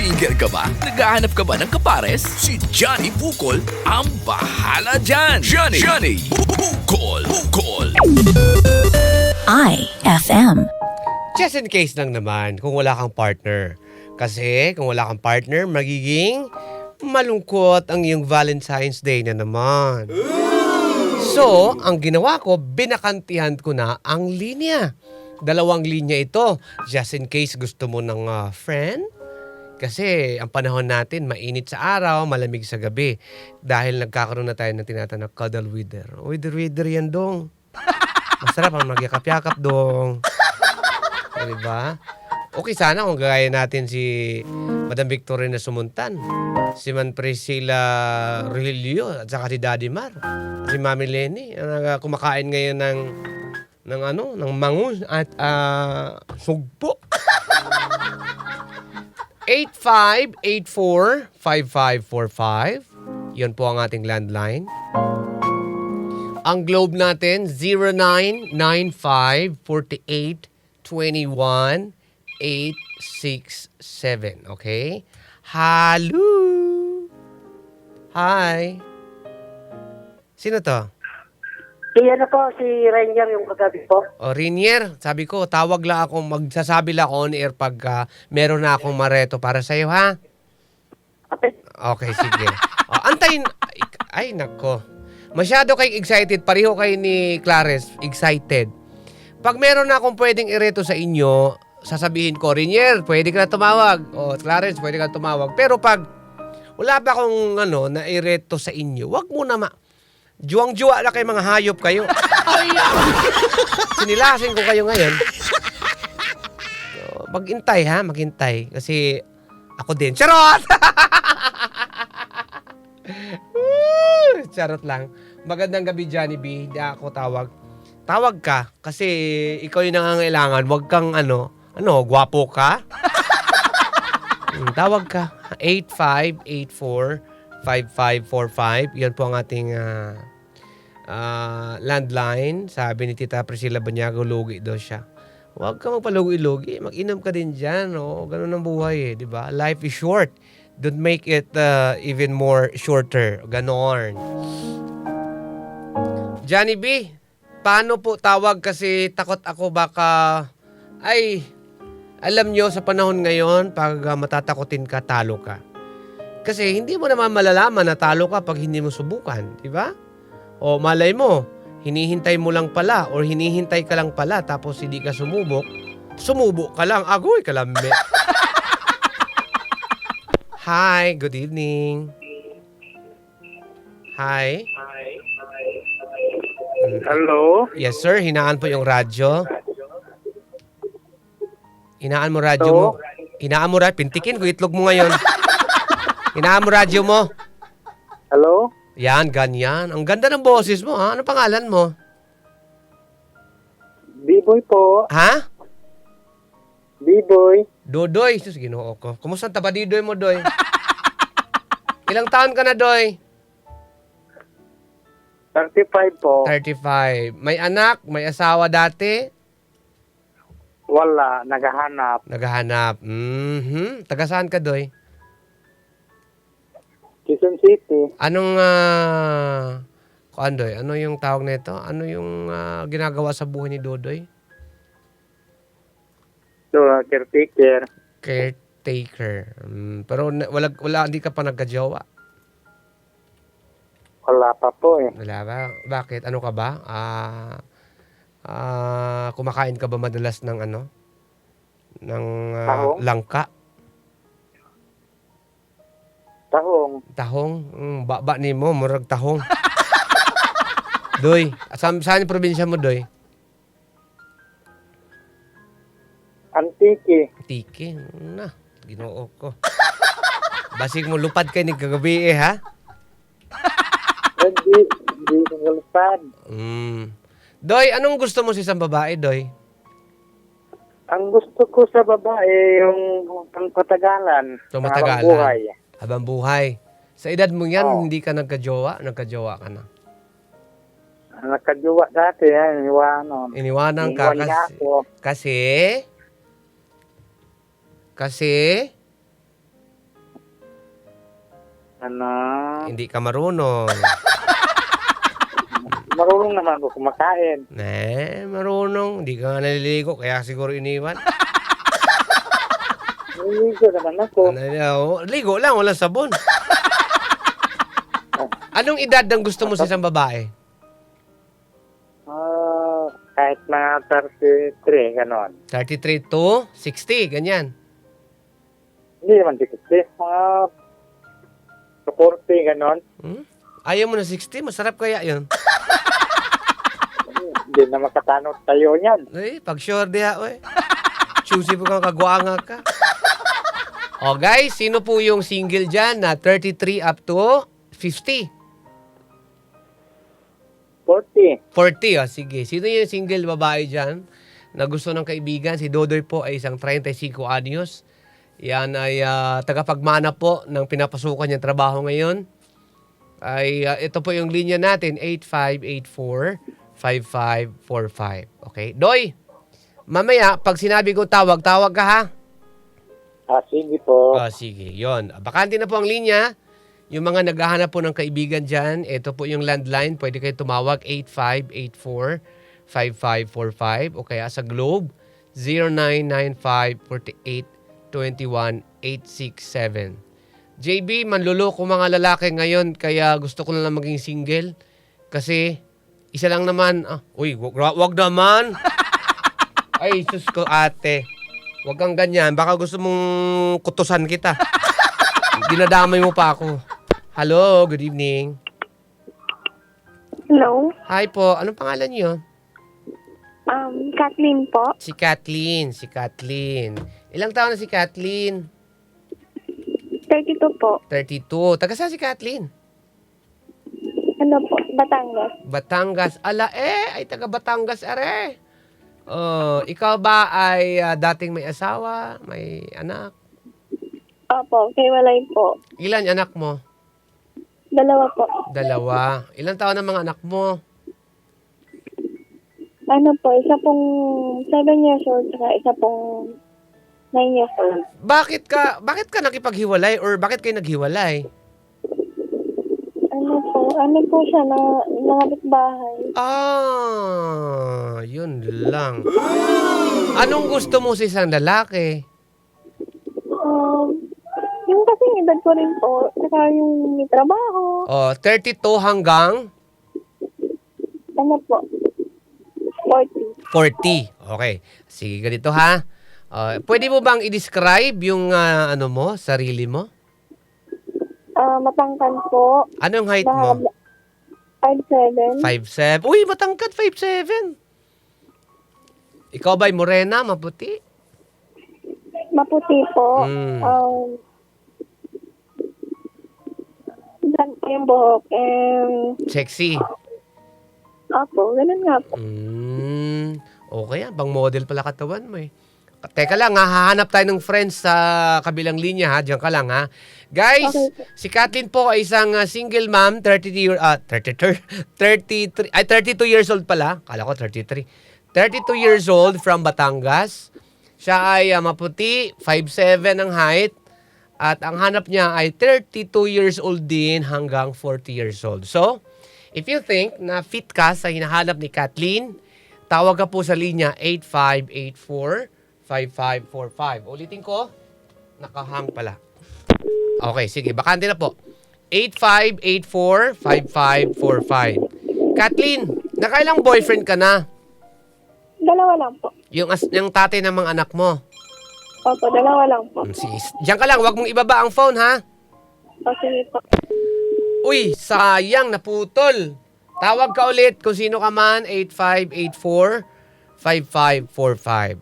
Single ka ba? Naghahanap ka ba ng kapares? Si Johnny Bukol ang bahala dyan! Johnny! Johnny! Bukol! Bukol! IFM. Just in case lang naman kung wala kang partner. Kasi kung wala kang partner, magiging malungkot ang iyong Valentine's Day na naman. So, ang ginawa ko, binakantihan ko na ang linya. Dalawang linya ito. Just in case gusto mo ng ah, friend. Kasi ang panahon natin, mainit sa araw, malamig sa gabi. Dahil nagkakaroon na tayo ng tinatawag na cuddle wither. Wither, wither yan dong. Masarap ang magyakap-yakap dong. O, diba? Okay sana kung gaya natin si Madam Victorina Sumuntan, si Man Priscilla Rogelio, at saka si Daddy Mar, si Mami Lenny, ang uh, kumakain ngayon ng ng ano, ng mangus at ah, sugpo. 8584-5545. Yun po ang ating landline. Ang globe natin, 0995-48-21-867. Okay? Hello! Hi! Sino to? Si ano po, si Ranger yung kagabi po. O, Rinier, sabi ko, tawag lang ako, magsasabi lang ako on air pag ah, meron na akong mareto para sa'yo, ha? Okay. Okay, sige. o, antayin, ay, nako. Masyado kayong excited, pareho kayo ni Clares, excited. Pag meron na akong pwedeng ireto sa inyo, sasabihin ko, Rinier, pwede ka na tumawag. O, Clarence, pwede ka na tumawag. Pero pag wala pa akong ano, na ireto sa inyo, wag mo na ma... Juwang-juwa na kayo mga hayop kayo. Sinilasin ko kayo ngayon. So, maghintay ha, maghintay. Kasi ako din. Charot! Charot lang. Magandang gabi, Johnny B. Hindi ako tawag. Tawag ka kasi ikaw yung nangangailangan. Huwag kang ano, ano, gwapo ka? Hmm, tawag ka. 8584-5545. Yan po ang ating ah, ah, landline. Sabi ni Tita Priscilla Banyago, lugi daw siya. Huwag ka magpalugi-lugi. Mag-inom ka din dyan. Oh. Ganun ang buhay eh. Di ba? Life is short. Don't make it ah, even more shorter. Ganon. Johnny B, paano po tawag kasi takot ako baka ay alam nyo sa panahon ngayon pag matatakotin ka talo ka. Kasi hindi mo naman malalaman na talo ka pag hindi mo subukan, di ba? O malay mo, hinihintay mo lang pala or hinihintay ka lang pala tapos hindi ka sumubok, sumubok ka lang, agoy kalambe. Hi, good evening. Hi. Hello? Yes sir, hinaan po yung radyo. Hinaan mo radyo mo. Hinaan mo radyo. Pintikin ko itlog mo ngayon. Hinaan mo radyo mo. Hello? Yan, ganyan. Ang ganda ng boses mo, ha? Ano pangalan mo? B-boy po. Ha? B-boy. Dodoy. Sus, ginoo ko. Kumusta taba Doy mo, Doy? Ilang taon ka na, Doy? 35 po. 35. May anak? May asawa dati? Wala. Naghahanap. Naghahanap. Mhm. Taga saan ka, Doy? Quezon City. Anong, ah... kuan, Doy? Ano yung tawag nito? Ano yung ah, ginagawa sa buhay ni Dodoy? So, caretaker. Caretaker. Mm, pero na- wala, wala, hindi ka pa nagka-jowa. Wala pa po eh. Wala ba? Bakit? Ano ka ba? Ah... ah, kumakain ka ba madalas ng ano? Ng ah, Tahong? langka? Tahong. Tahong? Mm, baba ni mo, murag tahong. Doy, saan, saan yung probinsya mo, Doy? Antique. Tiki. Na, ginoo ko. Basig mo lupad kay ni kagabi eh, ha? Hindi. Hindi ko galupad. Mm. Doy, anong gusto mo sa isang babae, Doy? Ang gusto ko sa babae, yung pangpatagalan. So, Habang matagalan. buhay. Habang buhay. Sa edad mo yan, Oo. hindi ka nagka-jowa? Nagka-jowa ka na. Nakajuwa dati, yan. Iwanon. Iniwanan ka Iwan niya kasi... ako. Kasi... Kasi... Ano? Hindi ka marunong. Marunong naman ako kumakain. Eh, marunong. Hindi ka nga naliligo, kaya siguro iniwan. Niligo naman ako. Ano, ligo lang, walang sabon. Anong edad ang gusto mo sa isang babae? Ah, kahit mga 33, ganon. 33 to 60, ganyan. Hindi naman dikit. Mga 40, ganon. Hmm? Ayaw mo na 60? Masarap kaya yun. Hindi na makatanot tayo niyan. Eh, pag sure diha, oy. Choosy po kang kagwanga ka. O guys, sino po yung single dyan na 33 up to 50? 40. 40, o sige. Sino yung single babae dyan na gusto ng kaibigan? Si Dodoy po ay isang 35 anyos. Yan ay ah, tagapagmana po ng pinapasukan niyang trabaho ngayon. Ay ah, ito po yung linya natin, 8584-5545. Okay? Doy, mamaya, pag sinabi ko tawag, tawag ka ha? Ah, sige po. Ah, sige, yon. Bakante na po ang linya. Yung mga naghahanap po ng kaibigan dyan, ito po yung landline. Pwede kayo tumawag 8584-5545 o kaya sa Globe 0995-48-21-867. JB, manluloko mga lalaki ngayon kaya gusto ko na lang maging single. Kasi isa lang naman. Ah, uy, wag, wag naman. Ay, sus ko ate. Huwag kang ganyan. Baka gusto mong kutusan kita. Dinadamay mo pa ako. Hello, good evening. Hello, Hi po, anong pangalan niyo? um, Kathleen po. Si Kathleen, si Kathleen. Ilang taon na si Kathleen? 32 po. 32. Taga saan si Kathleen? Ano po, Batangas. Batangas. Ala eh, ay taga Batangas are. Oh, ikaw ba ay ah, dating may asawa, may anak? Opo, kay Walay po. Ilan anak mo? Dalawa po. Dalawa. Ilang taon ang mga anak mo? Ano po, isa pong 7 years old, saka isa pong 9 years old. Bakit ka bakit ka nakipaghiwalay or bakit kayo naghiwalay? Ano po, ano po siya, na, nangabit bahay. Ah, yun lang. Anong gusto mo sa isang lalaki? Um, yung kasi edad ko rin po, saka yung may trabaho. Oh, 32 hanggang Ano po, 40. 40. Okay. Sige, ganito ha. Ah, pwede mo bang i-describe yung ah, ano mo, sarili mo? Ah, matangkan po. Anong height mo? 5'7". 5'7". Uy, matangkad 5'7". Ikaw ba'y morena, maputi? Maputi po. Mm. Um, dan po yung buhok. And, Sexy. opo, ganun nga po. Mm, okay yan. Pang model pala katawan mo eh. Teka lang ha, hahanap tayo ng friends sa kabilang linya ha. Diyan ka lang ha. Guys, Okay si Kathleen po ay isang uh, single mom, 32 year, ah, 33, 33, ay 32 years old pala. Kala ko 33. 32 years old from Batangas. Siya ay ah, maputi, 5'7 ang height. At ang hanap niya ay 32 years old din hanggang 40 years old. So, if you think na fit ka sa hinahanap ni Kathleen, tawag ka po sa linya 8584-5545. Ulitin ko, nakahang pala. Okay, sige. Bakante na po. 8584-5545. Kathleen, nakailang boyfriend ka na? Dalawa lang po. Yung, as, yung tatay ng mga anak mo. Opo, dalawa lang po. Hmm, Sis. Diyan ka lang, wag mong ibaba ang phone, ha? O, sige po. Uy, sayang, naputol. Tawag ka ulit kung sino ka man, 8584-5545.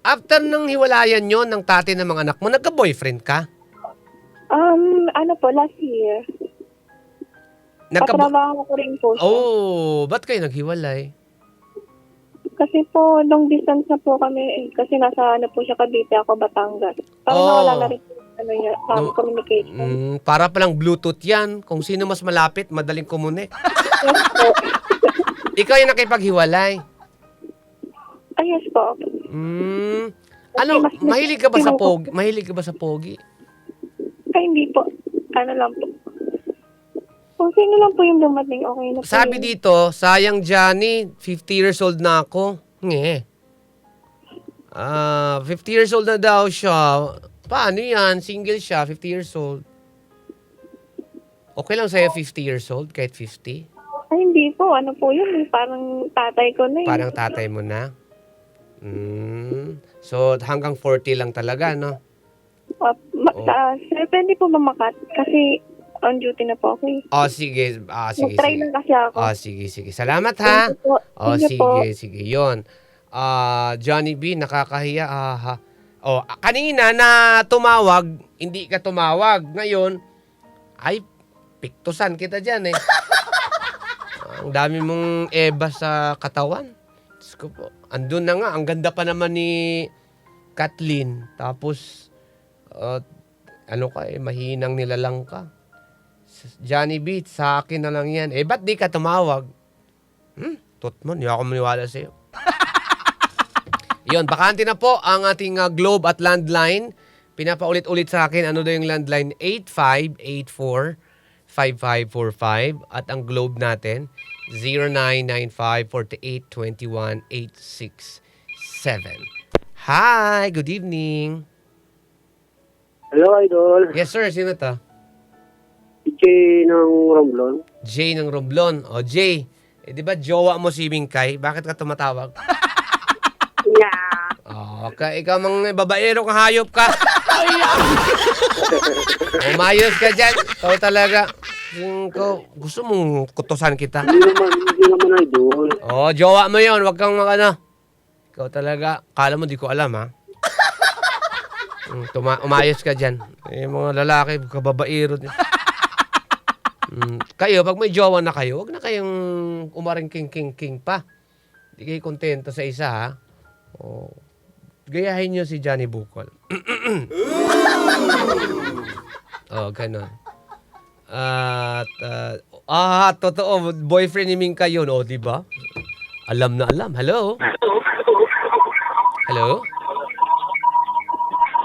After nang hiwalayan nyo ng tatay ng mga anak mo, nagka-boyfriend ka? Um, ano po, last year. Nagka Katrabaho ko rin po siya. oh, ba't kayo naghiwalay? Kasi po, long distance na po kami. eh. Kasi nasa ano po siya, Cavite, ako Batangas. Parang Oh. nawala na rin po ano niya, um, No. communication. Mm, para palang Bluetooth yan. Kung sino mas malapit, madaling kumunik. Yes po. Ikaw yung nakipaghiwalay. Ah, yes po. Mm, ano, mas- mahilig ka ba sa pogi? Mahilig ka ba sa pogi? Ay, hindi po. Ano lang po. Kung sino lang po yung dumating, okay na po. Sabi yun. dito, sayang Johnny, 50 years old na ako. Nge. Ah, 50 years old na daw siya. Paano yan? Single siya, 50 years old. Okay lang sa'yo 50 years old, kahit 50? Ay, hindi po. Ano po yun? eh, Parang tatay ko na eh. Parang tatay mo na. Mm. So, hanggang 40 lang talaga, no? Uh, ma- Oh. sa, sir, pwede po ba makat? Kasi on duty na po ako eh. Oh, sige. Ah, sige, Nag-try sige. lang kasi ako. Oh, sige, sige. Salamat, ha? Thank you po. Oh, Thank you po. sige, sige. Yon. Ah, Johnny B, nakakahiya. Ah, ha. Oh, ah, kanina na tumawag, hindi ka tumawag. Ngayon, ay, piktusan kita dyan eh. ang dami mong eba sa katawan. Diyos ko po. Andun na nga, ang ganda pa naman ni Kathleen. Tapos, uh, ano ka eh, mahinang nilalang ka. Johnny B, sa akin na lang yan. Eh, ba't di ka tumawag? Hmm, tutmon, hindi ako maniwala sa'yo. Yun, bakante na po ang ating uh, globe at landline. Pinapaulit-ulit sa akin, ano daw yung landline? 8584-5545. At ang globe natin, 0995-4821-867. Hi, good evening. Hello, Idol. Yes, sir. Sino to? DJ ng Romblon. Jay ng Romblon. O, Jay, eh, di ba jowa mo si Mingkay? Bakit ka tumatawag? Yeah. Oh, ka, ikaw mga babaero ka, hayop ka. Umayos ka dyan. Ikaw talaga. Ko, gusto mong kutusan kita. Hindi naman, hindi naman, Idol. Oh, jowa mo yon, Huwag kang makano. Ikaw talaga. Kala mo di ko alam, ha? Mm, Tuma- umayos ka dyan. Eh, mga lalaki, kababaero. Mm, kayo, pag may jowa na kayo, wag na kayong umaring king king king pa. Di kayo kontento sa isa, ha? Oh. Gayahin nyo si Johnny Bukol. oh, ganun. At, ah, ah, totoo, boyfriend ni Mingka yun, oh, di ba? Alam na alam. Hello? Hello?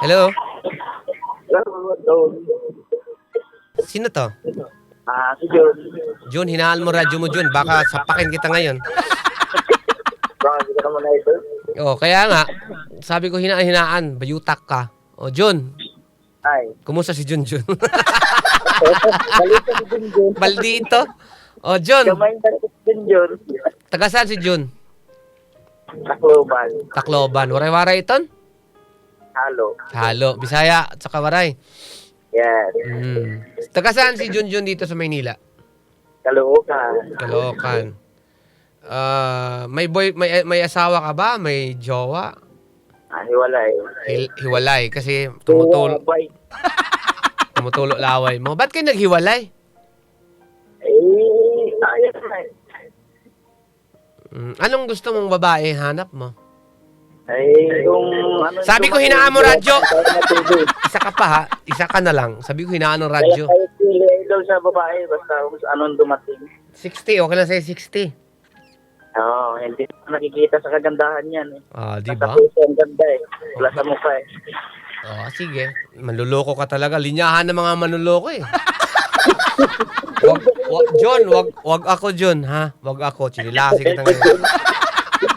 Hello? Sino to? Ah, si Jun. Jun, hinaan mo radyo mo, Jun. Baka sapakin kita ngayon. Baka hindi ka naman, Idol. Oh, kaya nga, sabi ko hinaan-hinaan, bayutak ka. Oh, Jun, Ay. kumusta si Jun Jun? Balita si Jun Jun. Baldito. Oh, Jun, Kamay na si Jun Jun. taga saan si Jun? Takloban. Tacloban. Waray-waray iton? Halo. Halo, Bisaya at saka Waray. Yes. Mm. Taga saan si Jun Jun dito sa Maynila? Kalookan. Kalokan. Ah, may boy may may asawa ka ba? May jowa? Ah, hiwalay. Hil- hiwalay kasi tumutulo Bye. tumutulo laway mo. Ba't kayo naghiwalay? Eh, ayos na eh. Mm, anong gusto mong babae hanap mo? Ay, kung ano... Sabi ko, hinaan mo radyo. Kahit. Isa ka pa ha, isa ka na lang. Sabi ko hinaan ng radyo. Kahit pili daw sa babae, basta anong dumating. 60, okay lang sa'yo 60. Oo, hindi ko nakikita sa kagandahan yan eh. Ah, di Sa ba? puso ang ganda eh. Wala sa mukha eh. Oh, sige. Manluloko ka talaga. Linyahan ng mga manluloko eh. wag, wag, John, wag, wag ako, John, ha? Wag ako. Chililasi kita ngayon.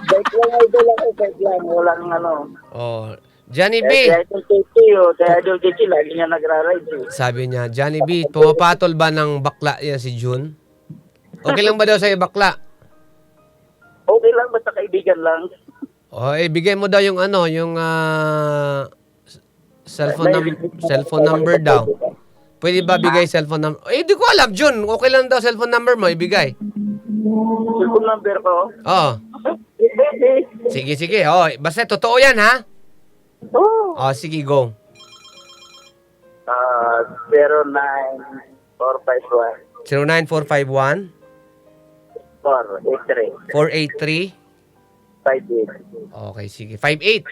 Bike lang idol ako, bike lang. Walang ano. Oh, Johnny B. Kaya itong Chichi, oh, kaya idol lagi niya nagra-ride eh. Sabi niya, Johnny B, pumapatol ba ng bakla yan si June? Okay lang ba daw sa'yo bakla? Okay lang, basta kaibigan lang. O, eh, bigay mo daw yung ano, yung ah, cellphone, num- cellphone number daw. Pwede ba bigay cellphone number? Eh, di ko alam, June. Okay lang daw cellphone number mo, ibigay. Cellphone number ko. Oo. Pwede. Sige, sige. Oh, basta totoo yan, ha? Oo. Oh, sige, go. Ah, 09451 09451 483 483 58. Okay, sige. 58.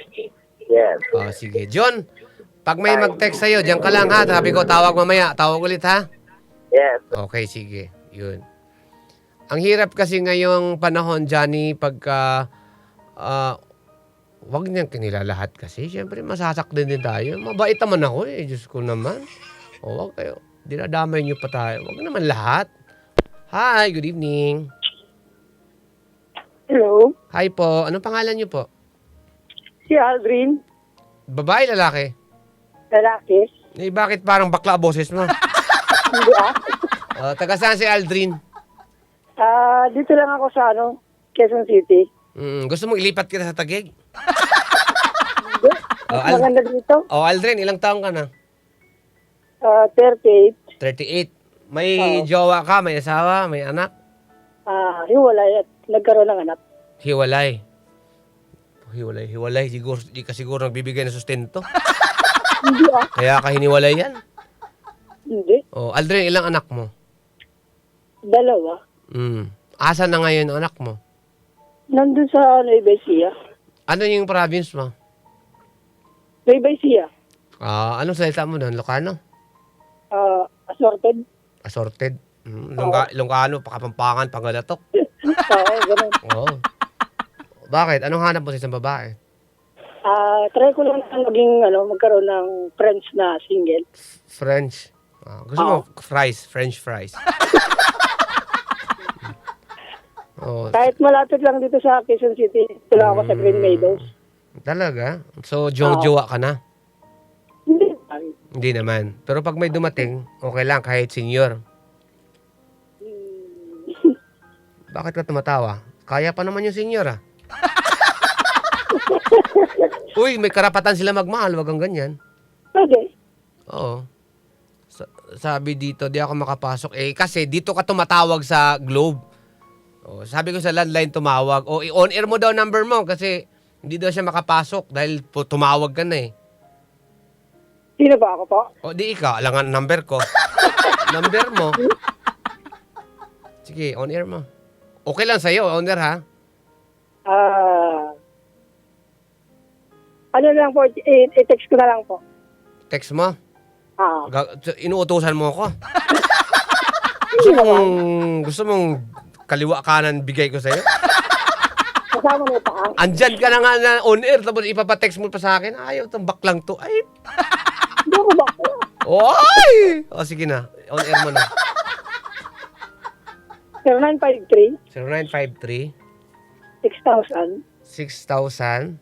Yes. Oh, sige. John, pag may mag-text sa'yo, diyan ka lang ha. Sabi ko, tawag mamaya. Tawag ulit ha. Yes. Okay, sige. Yun. Ang hirap kasi ngayong panahon, Johnny, pagka ah, wag niyang kinilalahat kasi. Siyempre, masasaktan din tayo. Mabait naman ako eh. Diyos ko naman. O, wag kayo. Dinadamay niyo pa tayo. Wag naman lahat. Hi, good evening. Hello, Hi po. Anong pangalan niyo po? si Aldrin, Babae, lalaki? lalaki. Eh, bakit parang bakla boses mo? Hindi ah. Oh, taga saan si Aldrin? Ah, dito lang ako sa ano, Quezon City. Mm, gusto mong ilipat kita sa Tagig? Oh, Mas Al- maganda dito. oh, Aldrin, ilang taong ka na? Ah, 38. 38. May jowa ka, may asawa, may anak? Ah, hiwalay at nagkaroon ng anak. Hiwalay. Hiwalay, hiwalay. Siguro, di ka siguro nagbibigay ng sustento. Hindi ah. Kaya ka hiniwalay yan. Hindi. Oh, Aldrin, ilang anak mo? Dalawa. Mm. Asa na ngayon ang anak mo? Nandun sa Nueva Ecija. Ano yung province mo? Nueva Ecija. Ah, anong salita mo doon? Lokano? Ah, assorted. Assorted? Mm, Lungga, Ilongano, Pakapampangan, Pangalatok. Oo, ganun. Oo. Bakit? Anong hanap mo sa isang babae? Ah, try ko lang na maging, ano, magkaroon ng friends na single. French. Ah, gusto mo fries, French fries. oh, Kahit malapit lang dito sa Quezon City, dito lang ako sa Green Meadows. talaga? So, jowa ka na? Hindi. Hindi naman. Pero pag may dumating, okay lang kahit senior. Bakit ka tumatawa? Kaya pa naman yung senior ah. Uy, may karapatan sila magmahal, wag kang ganyan. Pwede. Oo. Sa- sabi dito, di ako makapasok. Eh, kasi dito ka tumatawag sa Globe. Oh, sabi ko sa landline tumawag. O, i-on air mo daw number mo kasi hindi daw siya makapasok dahil po tumawag ka na eh. Sino ba ako po? O, di ikaw, alangan number ko. number mo. Sige, on air mo. Okay lang sa'yo, on air ha? Ah, ano lang po, i- i-text ko na lang po. Text mo. Ah, Ga- inuutosan mo ako. Gusto mong, gusto mong kaliwa kanan bigay ko sa'yo? kasama mo pa ang Andyan ka na nga na on air, tapos ipapatext mo pa sa akin, ayaw, itong baklang to. Ay, Hindi ako ba? oy! O, sige na. On air mo na. 0953 0953 6000 6000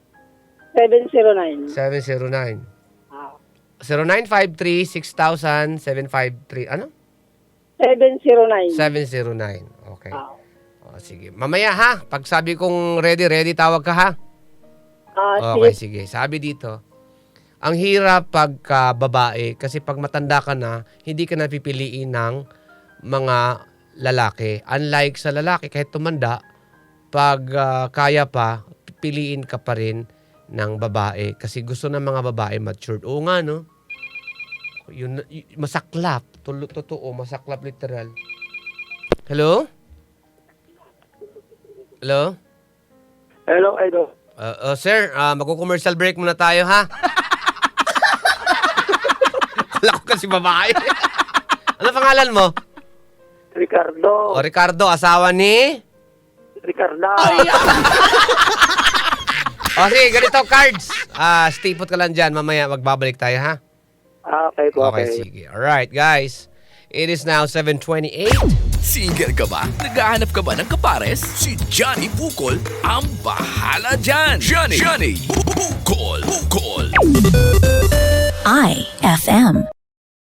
709. 709. Ah, 0953 6000 753. Ano? 709. 709. Okay. Ah, O, sige. Mamaya ha. Pag sabi kong ready, ready, tawag ka ha. ah, Okay, sige. sige. Sabi dito, ang hirap pagka babae kasi pag matanda ka na, hindi ka napipiliin ng mga lalaki. Unlike sa lalaki, kahit tumanda, pag ah, kaya pa, piliin ka pa rin ng babae. Kasi gusto ng mga babae matured. Oo nga, no? Yun, y- masaklap. Tulo, totoo, masaklap literal. Hello? Hello? Hello, Idol. Uh, uh, sir, uh, magko-commercial break muna tayo, ha? Kala ko kasi babae. ano pangalan mo? Ricardo. O, Ricardo, asawa ni? Ricardo. O, sige, ganito, cards. Ah, stay put ka lang dyan. Mamaya, magbabalik tayo, ha? Ah, okay po, Okay, okay. sige. Alright, guys. It is now 7.28. Single ka ba? Naghahanap ka ba ng kapares? Si Johnny Bukol ang bahala dyan. Johnny, Johnny Bukol, Bukol. IFM